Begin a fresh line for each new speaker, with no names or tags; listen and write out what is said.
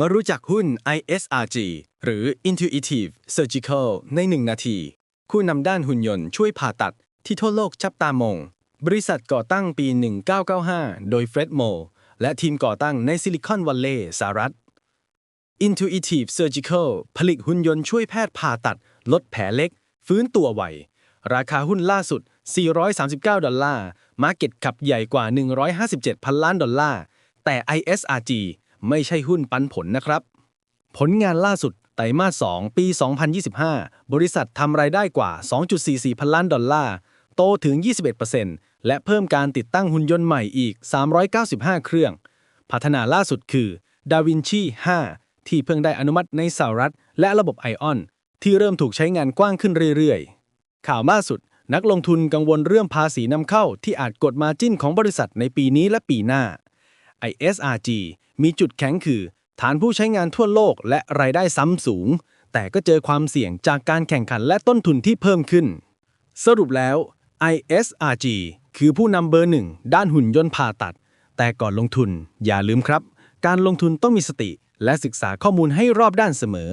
มารู้จักหุ้น ISRG หรือ Intuitive Surgical ใน 1 นาที คู่นำด้านหุ่นยนต์ช่วยผ่าตัดที่ทั่วโลกจับตามอง บริษัทก่อตั้งปี 1995 โดยเฟร็ดโมและทีมก่อตั้งในซิลิคอนวัลเลย์สหรัฐ Intuitive Surgical ผลิตหุ่นยนต์ช่วยแพทย์ผ่าตัด ลดแผลเล็ก ฟื้นตัวไว ราคาหุ้นล่าสุด 439 ดอลลาร์มาเก็ตขับใหญ่กว่า 157 พันล้านดอลลาร์ แต่ ISRG ไม่ใช่หุ้นปันผลนะครับ ผลงานล่าสุดไตรมาส 2 ปี 2025 บริษัททำรายได้กว่า 2.44 พันล้านดอลลาร์ โตถึง 21%และเพิ่มการติดตั้งหุ่นยนต์ใหม่อีก 395 เครื่อง พัฒนาล่าสุดคือ DaVinci 5ที่เพิ่งได้อนุมัติในสหรัฐ และระบบ ION ที่เริ่มถูกใช้งานกว้างขึ้นเรื่อยๆ ข่าวล่าสุด นักลงทุนกังวลเรื่องภาษีนำเข้าที่อาจกดมาจิ้นของบริษัทในปีนี้และปีหน้า ISRG มีจุดแข็งคือ ฐานผู้ใช้งานทั่วโลกและรายได้ซ้ำสูง แต่ก็เจอความเสี่ยงจากการแข่งขันและต้นทุนที่เพิ่มขึ้น สรุปแล้ว ISRG คือผู้นำเบอร์หนึ่งด้านหุ่นยนต์ผ่าตัด แต่ก่อนลงทุนอย่าลืมครับ การลงทุนต้องมีสติและศึกษาข้อมูลให้รอบด้านเสมอ